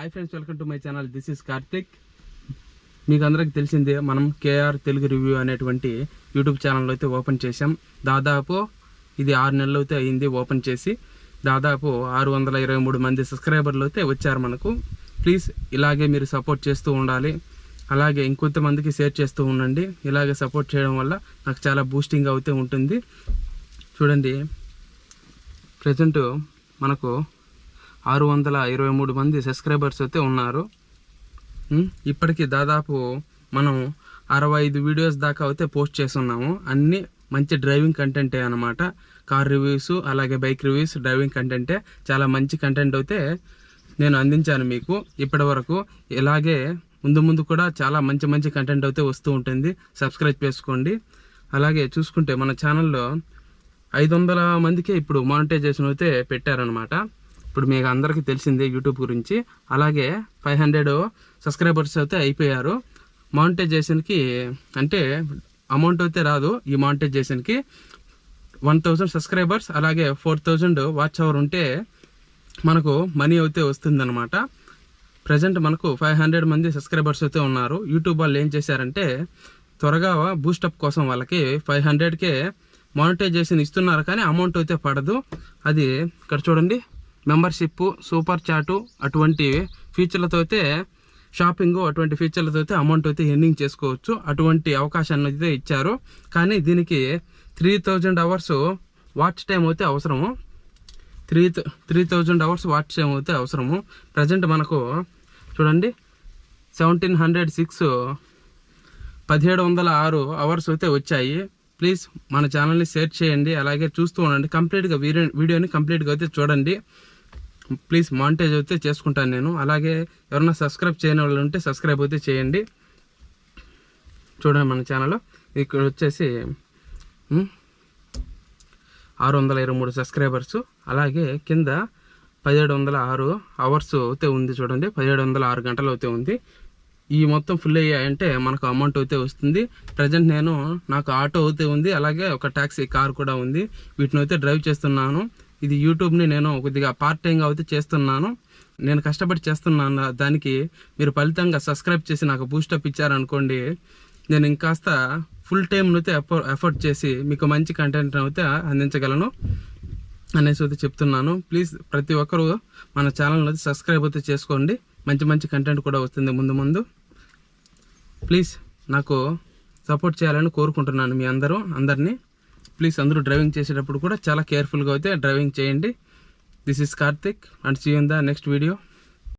Hi friends welcome to my channel this is Karthik మీకు అందరికి తెలిసిందే మనం కేఆర్ తెలుగు రివ్యూ అనేటువంటి యూట్యూబ్ ఛానల్ అయితే ఓపెన్ చేశాం. దాదాపు ఇది ఆరు నెలలు అయితే అయింది ఓపెన్ చేసి. దాదాపు ఆరు వందల ఇరవై మూడు మంది సబ్స్క్రైబర్లు అయితే వచ్చారు మనకు. ప్లీజ్ ఇలాగే మీరు సపోర్ట్ చేస్తూ ఉండాలి. అలాగే ఇంకొంతమందికి షేర్ చేస్తూ ఉండండి. ఇలాగే సపోర్ట్ చేయడం వల్ల నాకు చాలా బూస్టింగ్ అవుతూ ఉంటుంది. చూడండి ప్రజెంట్ మనకు ఆరు వందల ఇరవై మూడు మంది సబ్స్క్రైబర్స్ అయితే ఉన్నారు. ఇప్పటికీ ఇప్పటికి దాదాపు మనం అరవై ఐదు వీడియోస్ దాకా అయితే పోస్ట్ చేస్తున్నాము. అన్నీ మంచి డ్రైవింగ్ కంటెంటే అనమాట కార్ రివ్యూస్ అలాగే బైక్ రివ్యూస్ డ్రైవింగ్ కంటెంటే చాలా మంచి కంటెంట్ అయితే నేను అందించాను మీకు. ఇప్పటి వరకు ఇలాగే ముందు ముందు కూడా చాలా మంచి మంచి కంటెంట్ అయితే వస్తూ ఉంటుంది. సబ్స్క్రైబ్ చేసుకోండి. అలాగే చూసుకుంటే మన ఛానల్లో ఐదు వందల మందికే ఇప్పుడు మానిటైజేషన్ అయితే పెట్టారనమాట ఇప్పుడు మీకు అందరికీ తెలిసిందే యూట్యూబ్ గురించి. అలాగే ఫైవ్ హండ్రెడ్ సబ్స్క్రైబర్స్ అయితే అయిపోయారు. మానిటైజేషన్కి అంటే అమౌంట్ అయితే రాదు ఈ మానిటైజేషన్కి. వన్ థౌజండ్ సబ్స్క్రైబర్స్ అలాగే ఫోర్ థౌజండ్ వాచ్ అవర్ ఉంటే మనకు మనీ అయితే వస్తుందన్నమాట. ప్రజెంట్ మనకు ఫైవ్ హండ్రెడ్ మంది సబ్స్క్రైబర్స్ అయితే ఉన్నారు. యూట్యూబ్ వాళ్ళు ఏం చేశారంటే త్వరగా బూస్టప్ కోసం వాళ్ళకి ఫైవ్ హండ్రెడ్కే మానిటైజేషన్ ఇస్తున్నారు కానీ అమౌంట్ అయితే పడదు. అది ఇక్కడ చూడండి. మెంబర్షిప్ సూపర్ చాటు అటువంటి ఫీచర్లతో అయితే షాపింగ్ అటువంటి ఫీచర్లతో అయితే అమౌంట్ అయితే ఎర్నింగ్ చేసుకోవచ్చు. అటువంటి అవకాశాన్ని అయితే ఇచ్చారు. కానీ దీనికి three thousand hours watch time అయితే అవసరము. Three three thousand hours watch time అయితే అవసరము. ప్రజెంట్ మనకు చూడండి సెవెంటీన్ హండ్రెడ్ సిక్స్ పదిహేడు వందల ఆరు అవర్స్ అయితే వచ్చాయి. ప్లీజ్ మన ఛానల్ని షేర్ చేయండి. అలాగే చూస్తూ ఉండండి. కంప్లీట్గా వీడియో వీడియోని కంప్లీట్గా అయితే చూడండి. ప్లీజ్ మాంటేజ్ అయితే చేసుకుంటాను నేను. అలాగే ఎవరైనా సబ్స్క్రైబ్ చేయని వాళ్ళు ఉంటే సబ్స్క్రైబ్ అయితే చేయండి. చూడండి మన ఛానల్ ఇక్కడ వచ్చేసి ఆరు వందల ఇరవై మూడు సబ్స్క్రైబర్స్. అలాగే కింద పదిహేడు వందల ఆరు అవర్స్ అయితే ఉంది చూడండి. పదిహేడు వందల ఆరు గంటలు అయితే ఉంది. ఈ మొత్తం ఫుల్ అయ్యాయంటే మనకు అమౌంట్ అయితే వస్తుంది. ప్రజెంట్ నేను నాకు ఆటో అయితే ఉంది. అలాగే ఒక ట్యాక్సీ కార్ కూడా ఉంది. వీటిని అయితే డ్రైవ్ చేస్తున్నాను. ఇది యూట్యూబ్ని నేను కొద్దిగా పార్ట్ టైంగా అయితే చేస్తున్నాను. నేను కష్టపడి చేస్తున్నాను. దానికి మీరు ఫలితంగా సబ్స్క్రైబ్ చేసి నాకు బూస్టప్ ఇచ్చారనుకోండి నేను ఇంకాస్త ఫుల్ టైం అయితే ఎఫర్ట్ చేసి మీకు మంచి కంటెంట్ అయితే అందించగలను అనేసి అయితే చెప్తున్నాను. ప్లీజ్ ప్రతి ఒక్కరూ మన ఛానల్ అయితే సబ్స్క్రైబ్ అయితే చేసుకోండి. మంచి మంచి కంటెంట్ కూడా వస్తుంది ముందు ముందు. ప్లీజ్ నాకు సపోర్ట్ చేయాలని కోరుకుంటున్నాను మీ అందరూ అందరినీ. ప్లీజ్ అందరూ డ్రైవింగ్ చేసేటప్పుడు కూడా చాలా కేర్ఫుల్గా అయితే డ్రైవింగ్ చేయండి. This is Karthik and see in the next video